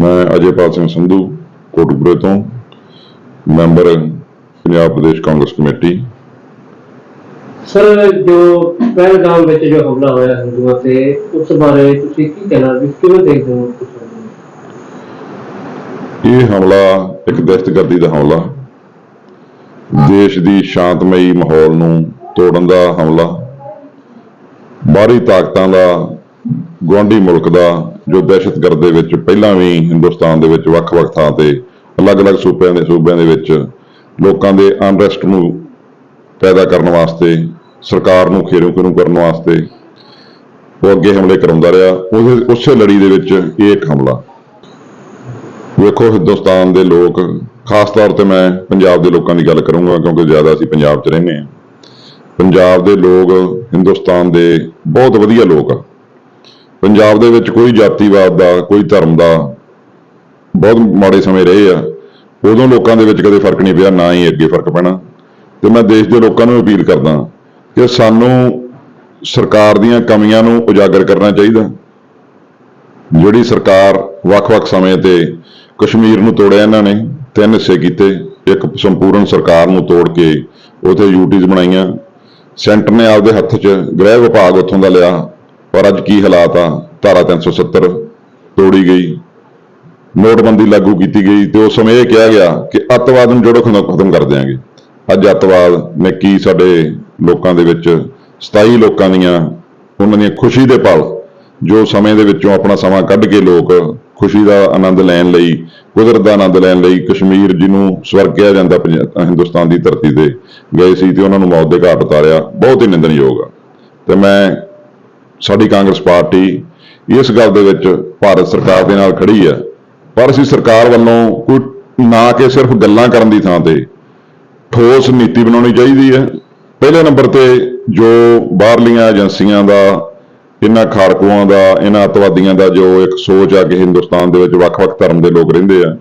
ਮੈਂ ਅਜੇਪਾਲ ਸਿੰਘ ਸੰਧੂ ਕੋਟਕਪੁਰੇ ਤੋਂ। Member Punjab Pradesh Congress committee. Sir ਜੋ ਪਹਿਲਗਾਮ ਵਿੱਚ ਜੋ ਹਮਲਾ ਹੋਇਆ ਹਿੰਦੂਆਂ ਤੇ ਉਸ ਬਾਰੇ ਤੁਸੀਂ ਕੀ ਕਹਿਣਾ ਵੀ ਕਿਵੇਂ ਦੇਖਦੇ ਹੋ ਇਹ ਹਮਲਾ ਇੱਕ ਦਹਿਸ਼ਤਗਰਦੀ ਦਾ ਹਮਲਾ। ਦੇਸ਼ ਦੀ ਸ਼ਾਂਤਮਈ ਮਾਹੌਲ ਨੂੰ ਤੋੜਨ ਦਾ ਹਮਲਾ। ਬਾਹਰੀ ਤਾਕਤਾਂ ਦਾ ਗੁਆਂਢੀ ਮੁਲਕ ਦਾ, ਜੋ ਦਹਿਸ਼ਤਗਰਦ ਦੇ ਵਿੱਚ ਪਹਿਲਾਂ ਵੀ ਹਿੰਦੁਸਤਾਨ ਦੇ ਵਿੱਚ ਵੱਖ-ਵੱਖ ਥਾਂ ਤੇ, ਅਲੱਗ-ਅਲੱਗ ਸੂਬਿਆਂ ਦੇ ਸੂਬਿਆਂ ਦੇ ਵਿੱਚ ਲੋਕਾਂ ਦੇ ਅਨਰੈਸਟ ਨੂੰ ਪੈਦਾ ਕਰਨ ਵਾਸਤੇ, ਸਰਕਾਰ ਨੂੰ ਖੇਰੂ ਖੇਰੂ ਕਰਨ ਵਾਸਤੇ ਉਹ ਅੱਗੇ ਹਮਲੇ ਕਰਾਉਂਦਾ ਰਿਹਾ। ਉਹਦੇ ਉਸੇ ਲੜੀ ਦੇ ਵਿੱਚ ਇਹ ਇੱਕ ਹਮਲਾ। ਵੇਖੋ, ਹਿੰਦੁਸਤਾਨ ਦੇ ਲੋਕ, ਖਾਸ ਤੌਰ ਤੇ ਮੈਂ ਪੰਜਾਬ ਦੇ ਲੋਕਾਂ ਦੀ ਗੱਲ ਕਰੂੰਗਾ, ਕਿਉਂਕਿ ਜ਼ਿਆਦਾ ਅਸੀਂ ਪੰਜਾਬ 'ਚ ਰਹਿੰਦੇ ਹਾਂ। ਪੰਜਾਬ ਦੇ ਲੋਕ, ਹਿੰਦੁਸਤਾਨ ਦੇ ਬਹੁਤ ਵਧੀਆ ਲੋਕ ਆ। ਪੰਜਾਬ ਦੇ ਵਿੱਚ ਕੋਈ ਜਾਤੀਵਾਦ ਦਾ, ਕੋਈ ਧਰਮ ਦਾ ਬਹੁਤ ਮਾੜੇ ਸਮੇਂ ਰਹੇ ਆ। ਉਦੋਂ ਲੋਕਾਂ ਦੇ ਵਿੱਚ ਕਦੇ ਫ਼ਰਕ ਨਹੀਂ ਪਿਆ, ਨਾ ਹੀ ਅੱਗੇ ਫ਼ਰਕ ਪੈਣਾ। ਤੇ ਮੈਂ ਦੇਸ਼ ਦੇ ਲੋਕਾਂ ਨੂੰ ਅਪੀਲ ਕਰਦਾ ਕਿ ਸਾਨੂੰ ਸਰਕਾਰ ਦੀਆਂ ਕਮੀਆਂ ਨੂੰ ਉਜਾਗਰ ਕਰਨਾ ਚਾਹੀਦਾ। ਜਿਹੜੀ ਸਰਕਾਰ ਵੱਖ-ਵੱਖ ਸਮੇਂ ਤੇ ਕਸ਼ਮੀਰ ਨੂੰ ਤੋੜਿਆ ਇਹਨਾਂ ਨੇ, ਤਿੰਨ ਹਿੱਸੇ ਕੀਤੇ। ਇੱਕ ਸੰਪੂਰਨ ਸਰਕਾਰ ਨੂੰ ਤੋੜ ਕੇ ਉਥੇ ਯੂਟੀਜ਼ ਬਣਾਈਆਂ। ਸੈਂਟਰ ਨੇ ਆਪਦੇ ਹੱਥ 'ਚ ਗ੍ਰਹਿ ਵਿਭਾਗ ਉੱਥੋਂ ਦਾ ਲਿਆ। ਪਰ ਅੱਜ ਕੀ ਹਾਲਾਤ ਆ? ਧਾਰਾ 370 ਤੋੜੀ ਗਈ। ਨੋਟਬੰਦੀ ਲਾਗੂ ਕੀਤੀ ਗਈ ਤੇ ਉਸ ਸਮੇਂ ਇਹ ਕਿਹਾ ਗਿਆ ਕਿ ਅੱਤਵਾਦ ਨੂੰ ਜੜੋਂ ਖਤਮ ਖਤਮ ਕਰ ਦਿਆਂਗੇ। ਅੱਜ ਅੱਤਵਾਦ ਨੇ ਕੀ ਸਾਡੇ ਲੋਕਾਂ ਦੇ ਵਿੱਚ 27 ਲੋਕਾਂ ਦੀਆਂ, ਉਹਨਾਂ ਦੀਆਂ ਖੁਸ਼ੀ ਦੇ ਪਲ, ਜੋ ਸਮੇਂ ਦੇ ਵਿੱਚੋਂ ਆਪਣਾ ਸਮਾਂ ਕੱਢ ਕੇ ਲੋਕ ਖੁਸ਼ੀ ਦਾ ਆਨੰਦ ਲੈਣ ਲਈ, ਕੁਦਰਤ ਦਾ ਆਨੰਦ ਲੈਣ ਲਈ ਕਸ਼ਮੀਰ ਜਿਹਨੂੰ ਸਵਰਗ ਕਿਹਾ ਜਾਂਦਾ ਪੰਜਾ- ਹਿੰਦੁਸਤਾਨ ਦੀ ਧਰਤੀ ਤੇ ਗਏ ਸੀ ਤੇ ਉਹਨਾਂ ਨੂੰ ਮੌਤ ਦੇ ਘਾਟ ਉਤਾਰਿਆ। ਬਹੁਤ ਹੀ ਨਿੰਦਣਯੋਗ ਆ। ਤੇ ਮੈਂ ਸਾਡੀ ਕਾਂਗਰਸ ਪਾਰਟੀ ਇਸ ਗੱਲ ਦੇ ਵਿੱਚ ਭਾਰਤ ਸਰਕਾਰ ਦੇ ਨਾਲ ਖੜੀ ਆ ਪਰ ਅਸੀਂ ਸਰਕਾਰ ਵੱਲੋਂ ਕੋਈ ਨਾ ਕਿ ਸਿਰਫ ਗੱਲਾਂ ਕਰਨ ਦੀ ਥਾਂ ਤੇ ਠੋਸ ਨੀਤੀ ਬਣਾਉਣੀ ਚਾਹੀਦੀ ਹੈ। ਪਹਿਲੇ ਨੰਬਰ ਤੇ ਜੋ ਬਾਹਰਲੀਆਂ ਏਜੰਸੀਆਂ ਦਾ, ਇਹਨਾਂ ਖਾਰਕੂਆਂ ਦਾ, ਇਹਨਾਂ ਅਤਵਾਦੀਆਂ ਦਾ ਜੋ ਇੱਕ ਸੋਚ ਆ ਕਿ ਹਿੰਦੁਸਤਾਨ ਦੇ ਵਿੱਚ ਵੱਖ-ਵੱਖ ਧਰਮ ਦੇ ਲੋਕ ਰਹਿੰਦੇ ਆ,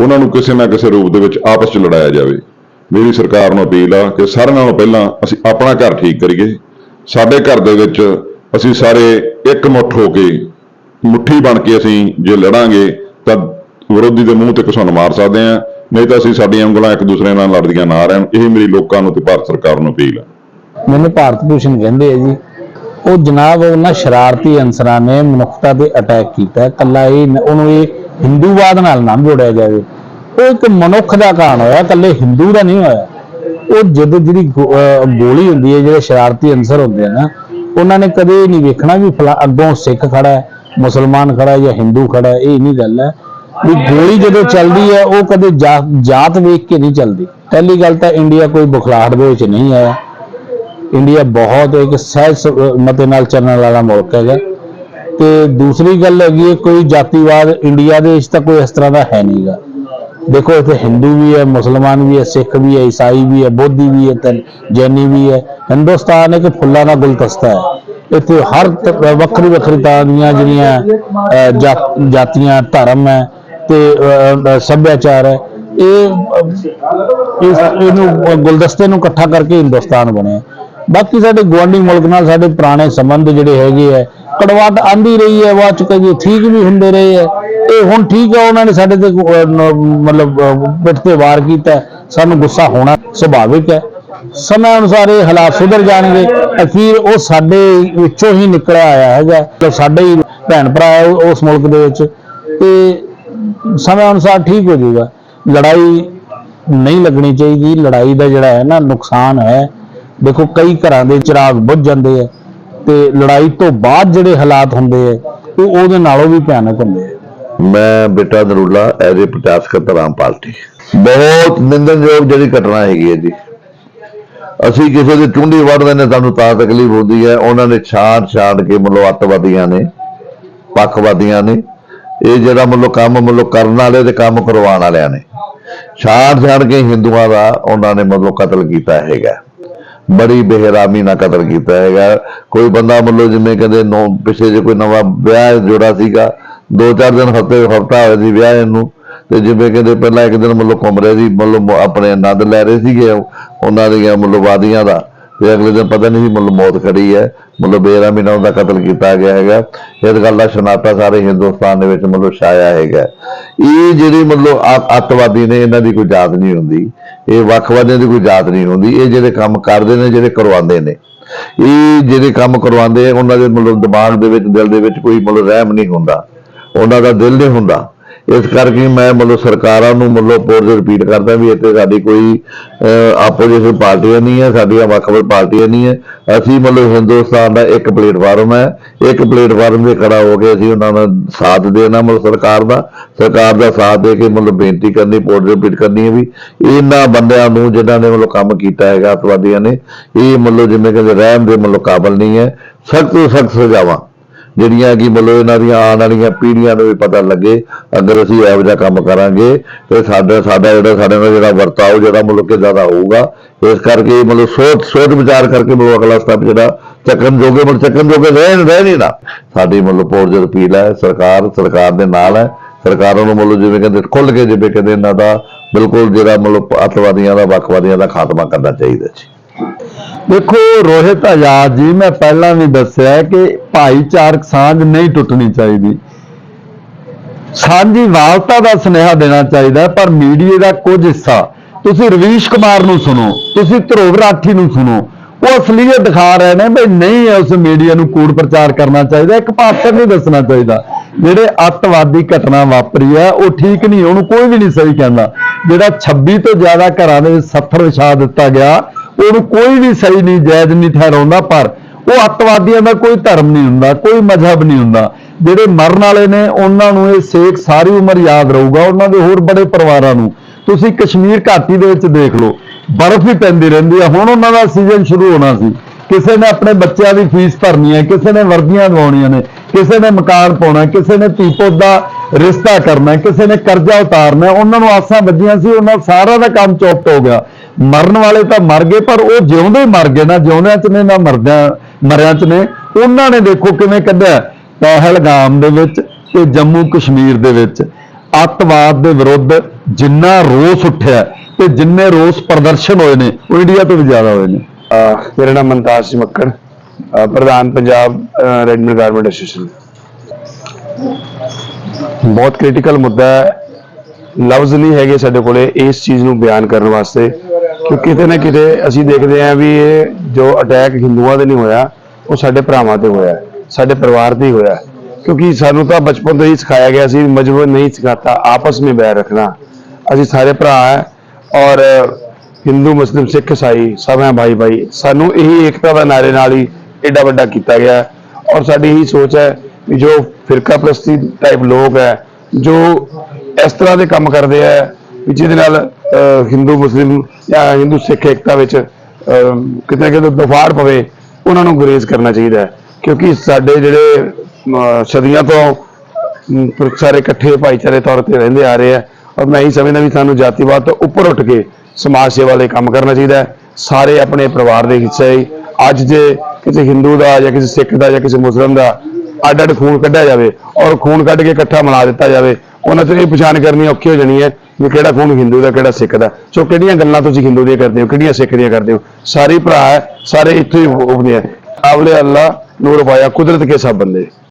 ਉਹਨਾਂ ਨੂੰ ਕਿਸੇ ਨਾ ਕਿਸੇ ਰੂਪ ਦੇ ਵਿੱਚ ਆਪਸ 'ਚ ਲੜਾਇਆ ਜਾਵੇ। ਮੇਰੀ ਸਰਕਾਰ ਨੂੰ ਅਪੀਲ ਆ ਕਿ ਸਾਰਿਆਂ ਨਾਲੋਂ ਪਹਿਲਾਂ ਅਸੀਂ ਆਪਣਾ ਘਰ ਠੀਕ ਕਰੀਏ। ਸਾਡੇ ਘਰ ਦੇ ਵਿੱਚ ਅਸੀਂ ਸਾਰੇ ਇੱਕ ਮੁੱਠ ਹੋ ਕੇ ਮੁੱਠੀ ਬਣ ਕੇ ਅਸੀਂ ਜੇ ਲੜਾਂਗੇ ਤਾਂ ਵਿਰੋਧੀ ਦੇ ਮੂੰਹ ਤੇ ਕਿਸਾਨ ਮਾਰ ਸਕਦੇ ਆ, ਨਹੀਂ ਤਾਂ ਅਸੀਂ ਸਾਡੀਆਂ ਉਂਗਲਾਂ ਇੱਕ ਦੂਸਰੇ ਨਾਲ ਲੜਦੀਆਂ ਨਾ ਰਹਿਣ। ਇਹ ਮੇਰੀ ਲੋਕਾਂ ਨੂੰ ਤੇ ਭਾਰਤ ਸਰਕਾਰ ਨੂੰ ਅਪੀਲ ਆ। ਮੈਨੂੰ ਭਾਰਤ ਭੂਸ਼ਣ ਕਹਿੰਦੇ ਆ ਜੀ, ਉਹ ਜਨਾਬ ਉਹਨਾਂ ਸ਼ਰਾਰਤੀ ਅਨਸਰਾਂ ਨੇ ਮਨੁੱਖਤਾ ਤੇ ਅਟੈਕ ਕੀਤਾ ਕੱਲਾ ਇਹ ਉਹਨੂੰ ਇਹ ਹਿੰਦੂਵਾਦ ਨਾਲ ਨਾ ਜੋੜਿਆ ਜਾਵੇ। ਉਹ ਇੱਕ ਮਨੁੱਖ ਦਾ ਕਾਰਨ ਹੋਇਆ ਕੱਲੇ ਹਿੰਦੂ ਦਾ ਨਹੀਂ ਹੋਇਆ। ਉਹ ਜਦੋਂ ਜਿਹੜੀ ਗੋ- ਗੋਲੀ ਹੁੰਦੀ ਹੈ, ਜਿਹੜੇ ਸ਼ਰਾਰਤੀ ਅਨਸਰ ਹੁੰਦੇ ਆ ਨਾ ਉਹਨਾਂ ਨੇ ਕਦੇ ਨਹੀਂ ਵੇਖਣਾ ਵੀ ਫਲਾ, ਅੱਗੋਂ ਸਿੱਖ ਖੜਾ ਹੈ, ਮੁਸਲਮਾਨ ਖੜਾ ਹੈ ਜਾਂ ਹਿੰਦੂ ਖੜਾ ਹੈ, ਇਹ ਨਹੀਂ ਗੱਲ ਹੈ। ਵੀ ਗੋਲੀ ਜਦੋਂ ਚੱਲਦੀ ਹੈ, ਉਹ ਕਦੇ ਜਾ- ਜਾਤ ਵੇਖ ਕੇ ਨਹੀਂ ਚੱਲਦੀ। ਪਹਿਲੀ ਗੱਲ ਤਾਂ ਇੰਡੀਆ ਕੋਈ ਬੁਖਲਾਹਟ ਦੇ ਵਿੱਚ ਨਹੀਂ ਆਇਆ। ਇੰਡੀਆ ਬਹੁਤ ਇੱਕ ਸਹਿਜ, ਮਤੇ ਨਾਲ ਚੱਲਣ ਵਾਲਾ ਮੁਲਕ ਹੈਗਾ। ਤੇ ਦੂਸਰੀ ਗੱਲ ਹੈਗੀ ਹੈ, ਕੋਈ ਜਾਤੀਵਾਦ ਇੰਡੀਆ ਦੇ ਵਿੱਚ ਤਾਂ ਕੋਈ ਇਸ ਤਰ੍ਹਾਂ ਦਾ ਹੈ ਨਹੀਂਗਾ ਦੇਖੋ ਇੱਥੇ ਹਿੰਦੂ ਵੀ ਹੈ, ਮੁਸਲਮਾਨ ਵੀ ਹੈ, ਸਿੱਖ ਵੀ ਹੈ, ਈਸਾਈ ਵੀ ਹੈ, ਬੋਧੀ ਵੀ ਹੈ ਤੇ ਜੈਨੀ ਵੀ ਹੈ। ਹਿੰਦੁਸਤਾਨ ਇੱਕ ਫੁੱਲਾਂ ਦਾ ਗੁਲਦਸਤਾ ਹੈ। ਇੱਥੇ ਹਰ ਵੱਖਰੀ ਵੱਖਰੀ ਤਰ੍ਹਾਂ ਦੀਆਂ ਜਿਹੜੀਆਂ ਜਾਤੀਆਂ, ਧਰਮ ਹੈ ਤੇ ਸੱਭਿਆਚਾਰ ਹੈ। ਇਹ ਇਹਨੂੰ ਗੁਲਦਸਤੇ ਨੂੰ ਇਕੱਠਾ ਕਰਕੇ ਹਿੰਦੁਸਤਾਨ ਬਣਿਆ ਬਾਕੀ ਸਾਡੇ ਗੁਆਂਢੀ ਮੁਲਕ ਨਾਲ ਸਾਡੇ ਪੁਰਾਣੇ ਸੰਬੰਧ ਜਿਹੜੇ ਹੈਗੇ ਆ ਕੜਵਾਟ ਆਂਦੀ ਰਹੀ ਹੈ, ਬਾਅਦ ਚ ਕਦੇ ਠੀਕ ਵੀ ਹੁੰਦੇ ਰਹੇ ਹੈ। ਇਹ ਹੁਣ ਠੀਕ ਹੈ ਉਹਨਾਂ ਨੇ ਸਾਡੇ ਤੇ ਮਤਲਬ ਪਿੱਠ ਤੇ ਵਾਰ ਕੀਤਾ। ਸਾਨੂੰ ਗੁੱਸਾ ਹੋਣਾ ਸੁਭਾਵਿਕ ਹੈ। ਸਮੇਂ ਅਨੁਸਾਰ ਇਹ ਹਾਲਾਤ ਸੁਧਰ ਜਾਣਗੇ। ਅਖੀਰ ਉਹ ਸਾਡੇ ਵਿੱਚੋਂ ਹੀ ਨਿਕਲਿਆ ਆਇਆ ਹੈਗਾ। ਤੇ ਸਾਡੇ ਹੀ ਭੈਣ ਭਰਾ ਹੈ ਉਸ ਮੁਲਕ ਦੇ ਵਿੱਚ। ਤੇ ਸਮੇਂ ਅਨੁਸਾਰ ਠੀਕ ਹੋ ਜਾਊਗਾ। ਲੜਾਈ ਨਹੀਂ ਲੱਗਣੀ ਚਾਹੀਦੀ। ਲੜਾਈ ਦਾ ਜਿਹੜਾ ਹੈ ਨਾ, ਨੁਕਸਾਨ ਹੈ। ਦੇਖੋ, ਕਈ ਘਰਾਂ ਦੇ ਚਿਰਾਗ ਬੁੱਝ ਜਾਂਦੇ ਆ। ਤੇ ਲੜਾਈ ਤੋਂ ਬਾਅਦ ਜਿਹੜੇ ਹਾਲਾਤ ਹੁੰਦੇ ਆ, ਉਹ ਉਹਦੇ ਨਾਲੋਂ ਵੀ ਭਿਆਨਕ ਹੁੰਦੇ ਆ। ਮੈਂ ਬੇਟਾ ਨਰੂਲਾ, ਐਜ਼ ਏ ਪ੍ਰਚਾਰ ਸਕੱਤਰ ਆਮ ਪਾਰਟੀ। ਬਹੁਤ ਨਿੰਦਨਯੋਗ ਜਿਹੜੀ ਘਟਨਾ ਹੈਗੀ ਹੈ ਜੀ। ਅਸੀਂ ਕਿਸੇ ਦੀ ਚੁੰਡੀ ਵੜਦੇ ਨੇ ਸਾਨੂੰ ਤਾਂ ਤਕਲੀਫ ਹੁੰਦੀ ਹੈ। ਉਹਨਾਂ ਨੇ ਛਾੜ ਛਾੜ ਕੇ ਮਤਲਬ ਅੱਤਵਾਦੀਆਂ ਨੇ, ਪੱਖਵਾਦੀਆਂ ਨੇ, ਇਹ ਜਿਹੜਾ ਮਤਲਬ ਕੰਮ ਮਤਲਬ ਕਰਨ ਵਾਲੇ ਤੇ ਕੰਮ ਕਰਵਾਉਣ ਵਾਲਿਆਂ ਨੇ। ਛਾੜ ਛਾੜ ਕੇ ਹਿੰਦੂਆਂ ਦਾ ਉਹਨਾਂ ਨੇ ਮਤਲਬ ਕਤਲ ਕੀਤਾ ਹੈਗਾ। ਬੜੀ ਬੇਹਰਾਮੀ ਨਾਲ ਕਤਲ ਕੀਤਾ ਹੈਗਾ। ਕੋਈ ਬੰਦਾ ਮਤਲਬ ਜਿਵੇਂ ਕਹਿੰਦੇ ਨੌ, ਪਿਛੇ ਜੇ ਕੋਈ ਨਵਾਂ ਵਿਆਹ ਜੋੜਾ ਸੀਗਾ ਦੋ ਚਾਰ ਦਿਨ ਹਫ਼ਤੇ, ਹਫਤਾ ਹੋਇਆ ਸੀ ਵਿਆਹ ਨੂੰ ਤੇ ਜਿਵੇਂ ਕਹਿੰਦੇ ਪਹਿਲਾਂ ਇੱਕ ਦਿਨ ਮਤਲਬ ਘੁੰਮ ਰਹੇ ਸੀ, ਮਤਲਬ ਆਪਣੇ ਆਨੰਦ ਲੈ ਰਹੇ ਸੀਗੇ ਉਹਨਾਂ ਦੀਆਂ ਮਤਲਬ ਵਾਦੀਆਂ ਦਾ, ਤੇ ਅਗਲੇ ਦਿਨ ਪਤਾ ਨਹੀਂ ਸੀ ਮਤਲਬ ਮੌਤ ਖੜੀ ਹੈ, ਮਤਲਬ ਬੇਰਹਿਮੀ ਨਾਲ ਉਹਦਾ ਕਤਲ ਕੀਤਾ ਗਿਆ ਹੈਗਾ ਇਸ ਗੱਲ ਦਾ ਸ਼ਨਾਤਾ ਸਾਰੇ ਹਿੰਦੁਸਤਾਨ ਦੇ ਵਿੱਚ ਮਤਲਬ ਛਾਇਆ ਹੈਗਾ। ਇਹ ਜਿਹੜੀ ਮਤਲਬ ਆ- ਅੱਤਵਾਦੀ ਨੇ ਇਹਨਾਂ ਦੀ ਕੋਈ ਜਾਤ ਨਹੀਂ ਹੁੰਦੀ, ਇਹ ਵੱਖਵਾਦੀਆਂ ਦੀ ਕੋਈ ਜਾਤ ਨਹੀਂ ਹੁੰਦੀ, ਇਹ ਜਿਹੜੇ ਕੰਮ ਕਰਦੇ ਨੇ, ਜਿਹੜੇ ਕਰਵਾਉਂਦੇ ਨੇ। ਇਹ ਜਿਹੜੇ ਕੰਮ ਕਰਵਾਉਂਦੇ ਉਹਨਾਂ ਦੇ ਮਤਲਬ ਦਿਮਾਗ ਦੇ ਵਿੱਚ, ਦਿਲ ਦੇ ਵਿੱਚ ਕੋਈ ਮਤਲਬ ਰਹਿਮ ਨਹੀਂ ਹੁੰਦਾ। ਉਹਨਾਂ ਦਾ ਦਿਲ ਨਹੀਂ ਹੁੰਦਾ। ਇਸ ਕਰਕੇ ਮੈਂ ਮਤਲਬ ਸਰਕਾਰਾਂ ਨੂੰ ਮਤਲਬ ਪੋਰ ਰਿਪੀਟ ਕਰਦਾ ਵੀ ਇੱਥੇ ਸਾਡੀ ਕੋਈ ਆਪੋਜੀਸ਼ਨ ਪਾਰਟੀਆਂ ਨਹੀਂ ਹੈ, ਸਾਡੀਆਂ ਵੱਖ-ਵੱਖ ਪਾਰਟੀਆਂ ਨਹੀਂ ਹੈ। ਅਸੀਂ ਮਤਲਬ ਹਿੰਦੁਸਤਾਨ ਦਾ ਇੱਕ ਪਲੇਟਫਾਰਮ ਹੈ। ਇੱਕ ਪਲੇਟਫਾਰਮ ਤੇ ਖੜਾ ਹੋ ਕੇ ਅਸੀਂ ਉਹਨਾਂ ਦਾ ਸਾਥ ਦੇਣਾ ਮਤਲਬ ਸਰਕਾਰ ਦਾ। ਸਰਕਾਰ ਦਾ ਸਾਥ ਦੇ ਕੇ ਮਤਲਬ ਬੇਨਤੀ ਕਰਨੀ ਪੋਰ ਰਿਪੀਟ ਕਰਨੀ ਹੈ ਵੀ ਇਹਨਾਂ ਬੰਦਿਆਂ ਨੂੰ ਜਿਨ੍ਹਾਂ ਨੇ ਮਤਲਬ ਕੰਮ ਕੀਤਾ ਹੈਗਾ, ਅਤਵਾਦੀਆਂ ਨੇ, ਇਹ ਮਤਲਬ ਜਿਵੇਂ ਕਿ ਰਹਿਮ ਦੇ ਮਤਲਬ ਕਾਬਲ ਨਹੀਂ ਹੈ। ਸਖਤ ਤੋਂ ਸਖਤ ਸਜ਼ਾਵਾਂ। ਜਿਹੜੀਆਂ ਕਿ ਮਤਲਬ ਇਹਨਾਂ ਦੀਆਂ ਆਉਣ ਵਾਲੀਆਂ ਪੀੜ੍ਹੀਆਂ ਨੂੰ ਵੀ ਪਤਾ ਲੱਗੇ, ਅਗਰ ਅਸੀਂ ਇਹੋ ਜਿਹਾ ਕੰਮ ਕਰਾਂਗੇ, ਤੇ ਸਾਡਾ ਸਾਡਾ ਜਿਹੜਾ, ਸਾਡੇ ਨਾਲ ਜਿਹੜਾ ਵਰਤਾਓ, ਜਿਹੜਾ ਮਤਲਬ ਕਿ ਜ਼ਿਆਦਾ ਹੋਊਗਾ, ਇਸ ਕਰਕੇ ਮਤਲਬ ਸੋਚ ਸੋਚ ਵਿਚਾਰ ਕਰਕੇ ਮਤਲਬ ਅਗਲਾ ਸਟੈਪ ਜਿਹੜਾ ਚੱਕਣ ਜੋਗੇ, ਮਤਲਬ ਚੱਕਣ ਜੋਗੇ ਰਹਿਣ ਰਹਿ ਨਹੀਂ ਨਾ। ਸਾਡੀ ਮਤਲਬ ਪੋਰਜ ਅਪੀਲ ਹੈ, ਸਰਕਾਰ ਸਰਕਾਰ ਦੇ ਨਾਲ ਹੈ। ਸਰਕਾਰਾਂ ਨੂੰ ਮਤਲਬ ਜਿਵੇਂ ਕਹਿੰਦੇ ਖੁੱਲ ਕੇ ਜਿਵੇਂ ਕਹਿੰਦੇ ਇਹਨਾਂ ਦਾ, ਬਿਲਕੁਲ ਜਿਹੜਾ ਮਤਲਬ ਅੱਤਵਾਦੀਆਂ ਦਾ, ਵੱਖਵਾਦੀਆਂ ਦਾ ਖਾਤਮਾ ਕਰਨਾ ਚਾਹੀਦਾ ਜੀ। ਦੇਖੋ, ਰੋਹਿਤ ਆਜ਼ਾਦ ਜੀ, ਮੈਂ ਪਹਿਲਾਂ ਵੀ ਦੱਸਿਆ ਕਿ ਭਾਈਚਾਰਕ ਸਾਂਝ ਨਹੀਂ ਟੁੱਟਣੀ ਚਾਹੀਦੀ। ਸਾਂਝੀ ਵਾਲਤਾ ਦਾ ਸੁਨੇਹਾ ਦੇਣਾ ਚਾਹੀਦਾ, ਪਰ ਮੀਡੀਆ ਦਾ ਕੁਝ ਹਿੱਸਾ। ਤੁਸੀਂ ਰਵੀਸ਼ ਕੁਮਾਰ ਨੂੰ ਸੁਣੋ, ਤੁਸੀਂ ਧਰੋਵ ਰਾਠੀ ਨੂੰ ਸੁਣੋ। ਉਹ ਅਸਲੀਅਤ ਦਿਖਾ ਰਹੇ ਨੇ ਬਈ ਨਹੀਂ ਉਸ ਮੀਡੀਆ ਨੂੰ ਕੂੜ ਪ੍ਰਚਾਰ ਕਰਨਾ ਚਾਹੀਦਾ, ਇੱਕ ਪਾਤਰ ਨਹੀਂ ਦੱਸਣਾ ਚਾਹੀਦਾ। ਜਿਹੜੇ ਅੱਤਵਾਦੀ ਘਟਨਾ ਵਾਪਰੀ ਹੈ, ਉਹ ਠੀਕ ਨਹੀਂ, ਉਹਨੂੰ ਕੋਈ ਵੀ ਨਹੀਂ ਸਹੀ ਕਹਿੰਦਾ। ਜਿਹੜਾ 26 ਤੋਂ ਜ਼ਿਆਦਾ ਘਰਾਂ ਦੇ ਵਿੱਚ 70 ਵਿਛਾ ਦਿੱਤਾ ਗਿਆ ਉਹਨੂੰ ਕੋਈ ਵੀ ਸਹੀ ਨਹੀਂ, ਜਾਇਜ਼ ਨਹੀਂ ਠਹਿਰਾਉਂਦਾ ਪਰ ਉਹ ਅੱਤਵਾਦੀਆਂ ਦਾ ਕੋਈ ਧਰਮ ਨਹੀਂ ਹੁੰਦਾ, ਕੋਈ ਮਜ਼ਹਬ ਨਹੀਂ ਹੁੰਦਾ। ਜਿਹੜੇ ਮਰਨ ਵਾਲੇ ਨੇ, ਉਹਨਾਂ ਨੂੰ ਇਹ ਸੇਖ ਸਾਰੀ ਉਮਰ ਯਾਦ ਰਹੂਗਾ, ਉਹਨਾਂ ਦੇ ਹੋਰ ਬੜੇ ਪਰਿਵਾਰਾਂ ਨੂੰ। ਤੁਸੀਂ ਕਸ਼ਮੀਰ ਘਾਟੀ ਦੇ ਵਿੱਚ ਦੇਖ ਲਓ, ਬਰਫ਼ ਹੀ ਪੈਂਦੀ ਰਹਿੰਦੀ ਹੈ ਹੁਣ ਉਹਨਾਂ ਦਾ ਸੀਜ਼ਨ ਸ਼ੁਰੂ ਹੋਣਾ ਸੀ। ਕਿਸੇ ਨੇ ਆਪਣੇ ਬੱਚਿਆਂ ਦੀ ਫੀਸ ਭਰਨੀ ਹੈ, ਕਿਸੇ ਨੇ ਵਰਦੀਆਂ ਦਵਾਉਣੀਆਂ ਨੇ, ਕਿਸੇ ਨੇ ਮਕਾਨ ਪਾਉਣਾ ਕਿਸੇ ਨੇ ਧੀ ਪੁੱਤ ਰਿਸ਼ਤਾ ਕਰਨਾ, ਕਿਸੇ ਨੇ ਕਰਜ਼ਾ ਉਤਾਰਨਾ, ਉਹਨਾਂ ਨੂੰ ਆਸਾਂ ਵੱਜੀਆਂ ਸੀ, ਉਹਨਾਂ ਸਾਰਾ ਦਾ ਕੰਮ ਚੌਪਟ ਹੋ ਗਿਆ। ਮਰਨ ਵਾਲੇ ਤਾਂ ਮਰ ਗਏ, ਪਰ ਉਹ ਜਿਉਂਦੇ ਮਰ ਗਏ ਨਾ, ਜਿਉਂਦਿਆਂ ਚ ਨੇ ਨਾ ਮਰਦਿਆਂ, ਮਰਿਆਂ ਚ ਨੇ ਉਹਨਾਂ ਨੇ ਦੇਖੋ ਕਿਵੇਂ ਕੱਢਿਆ, ਪਹਿਲਗਾਮ ਦੇ ਵਿੱਚ ਤੇ ਜੰਮੂ ਕਸ਼ਮੀਰ ਦੇ ਵਿੱਚ। ਅੱਤਵਾਦ ਦੇ ਵਿਰੁੱਧ ਜਿੰਨਾ ਰੋਸ ਉੱਠਿਆ ਤੇ ਜਿੰਨੇ ਰੋਸ ਪ੍ਰਦਰਸ਼ਨ ਹੋਏ ਨੇ, ਉਹ ਇੰਡੀਆ ਤੋਂ ਵੀ ਜ਼ਿਆਦਾ ਹੋਏ ਨੇ। ਅਹ, ਮੇਰਾ ਨਾਮ ਮਨਤਾਜ ਸਿੰਘ ਮੱਕੜ ਪ੍ਰਧਾਨ ਪੰਜਾਬ ਰੈਡਮਿਲ ਗਾਰਮੈਂਟ ਐਸੋਸੀਏਸ਼ਨ। ਬਹੁਤ ਕ੍ਰਿਟੀਕਲ ਮੁੱਦਾ ਹੈ। ਲਫ਼ਜ਼ ਨਹੀਂ ਹੈਗੇ ਸਾਡੇ ਕੋਲੇ ਇਸ ਚੀਜ਼ ਨੂੰ ਬਿਆਨ ਕਰਨ ਵਾਸਤੇ। ਕਿ ਕਿਤੇ ਨਾ ਕਿਤੇ ਅਸੀਂ ਦੇਖਦੇ ਆਂ ਵੀ ਇਹ ਜੋ ਅਟੈਕ ਹਿੰਦੂਆਂ ਦੇ ਨਹੀਂ ਹੋਇਆ, ਉਹ ਸਾਡੇ ਭਰਾਵਾਂ ਤੇ ਹੋਇਆ, ਸਾਡੇ ਪਰਿਵਾਰ ਤੇ ਹੀ ਹੋਇਆ। ਕਿਉਂਕਿ ਸਾਨੂੰ ਤਾਂ ਬਚਪਨ ਤੋਂ ਹੀ ਸਿਖਾਇਆ ਗਿਆ ਸੀ, ਮਜਬੂਰ ਨਹੀਂ ਸਿਖਾਤਾ, ਆਪਸ ਵਿੱਚ ਬੈਰ ਰੱਖਣਾ। ਅਸੀਂ ਸਾਰੇ ਭਰਾ ਹੈ ਔਰ ਹਿੰਦੂ, ਮੁਸਲਿਮ, ਸਿੱਖ ਇਸਾਈ ਸਭ ਹੈ ਭਾਈ ਭਾਈ। ਸਾਨੂੰ ਇਹੀ ਏਕਤਾ ਦਾ ਨਾਰੇ ਨਾਲ ਹੀ ਐਡਾ ਵੱਡਾ ਕੀਤਾ ਗਿਆ। ਔਰ ਸਾਡੀ ਇਹੀ ਸੋਚ ਹੈ ਜੋ ਫਿਰਕਾ ਪ੍ਰਸਤੀ ਟਾਈਪ ਲੋਕ ਹੈ, ਜੋ ਇਸ ਤਰ੍ਹਾਂ ਦੇ ਕੰਮ ਕਰਦੇ ਆ ਵੀ ਜਿਹਦੇ ਨਾਲ ਹਿੰਦੂ, ਮੁਸਲਿਮ ਜਾਂ ਹਿੰਦੂ ਸਿੱਖ ਏਕਤਾ ਵਿੱਚ ਕਿਤੇ ਨਾ ਕਿਤੇ ਦਫਾੜ ਪਵੇ, ਉਹਨਾਂ ਨੂੰ ਗੁਰੇਜ਼ ਕਰਨਾ ਚਾਹੀਦਾ ਹੈ। ਕਿਉਂਕਿ ਸਾਡੇ ਜਿਹੜੇ ਸਦੀਆਂ ਤੋਂ ਸਾਰੇ ਇਕੱਠੇ ਭਾਈਚਾਰੇ ਤੌਰ ਤੇ ਰਹਿੰਦੇ ਆ ਰਹੇ ਆ ਔਰ ਮੈਂ ਇਹੀ ਸਮਝਦਾ ਵੀ ਸਾਨੂੰ ਜਾਤੀਵਾਦ ਤੋਂ ਉੱਪਰ ਉੱਠ ਕੇ ਸਮਾਜ ਸੇਵਾ ਲਈ ਕੰਮ ਕਰਨਾ ਚਾਹੀਦਾ ਹੈ। ਸਾਰੇ ਆਪਣੇ ਪਰਿਵਾਰ ਦੇ ਹਿੱਸੇ ਹੀ। ਅੱਜ ਜੇ ਕਿਸੇ ਹਿੰਦੂ ਦਾ ਜਾਂ ਕਿਸੇ ਸਿੱਖ ਦਾ ਜਾਂ ਕਿਸੇ ਮੁਸਲਮਾਨ ਦਾ ਅੱਡ ਅੱਡ ਖੂਨ ਕੱਢਿਆ ਜਾਵੇ ਔਰ ਖੂਨ ਕੱਢ ਕੇ ਇਕੱਠਾ ਮਿਲਾ ਦਿੱਤਾ ਜਾਵੇ, ਉਹਨਾਂ ਤੋਂ ਇਹ ਪਛਾਣ ਕਰਨੀ ਔਖੀ ਹੋ ਜਾਣੀ ਹੈ ਵੀ ਕਿਹੜਾ ਖੂਨ ਹਿੰਦੂ ਦਾ, ਕਿਹੜਾ ਸਿੱਖ ਦਾ। ਸੋ ਕਿਹੜੀਆਂ ਗੱਲਾਂ ਤੁਸੀਂ ਹਿੰਦੂ ਦੀਆਂ ਕਰਦੇ ਹੋ, ਕਿਹੜੀਆਂ ਸਿੱਖ ਦੀਆਂ ਕਰਦੇ ਹੋ? ਸਾਰੇ ਭਰਾ ਹੈ, ਸਾਰੇ ਇੱਥੇ ਹੀ ਉੱਠਦੇ ਆ। ਆਵਲੇ ਅੱਲਾ, ਨੂਰ ਪਾਇਆ, ਕੁਦਰਤ ਕੇ ਸਭ ਬੰਦੇ।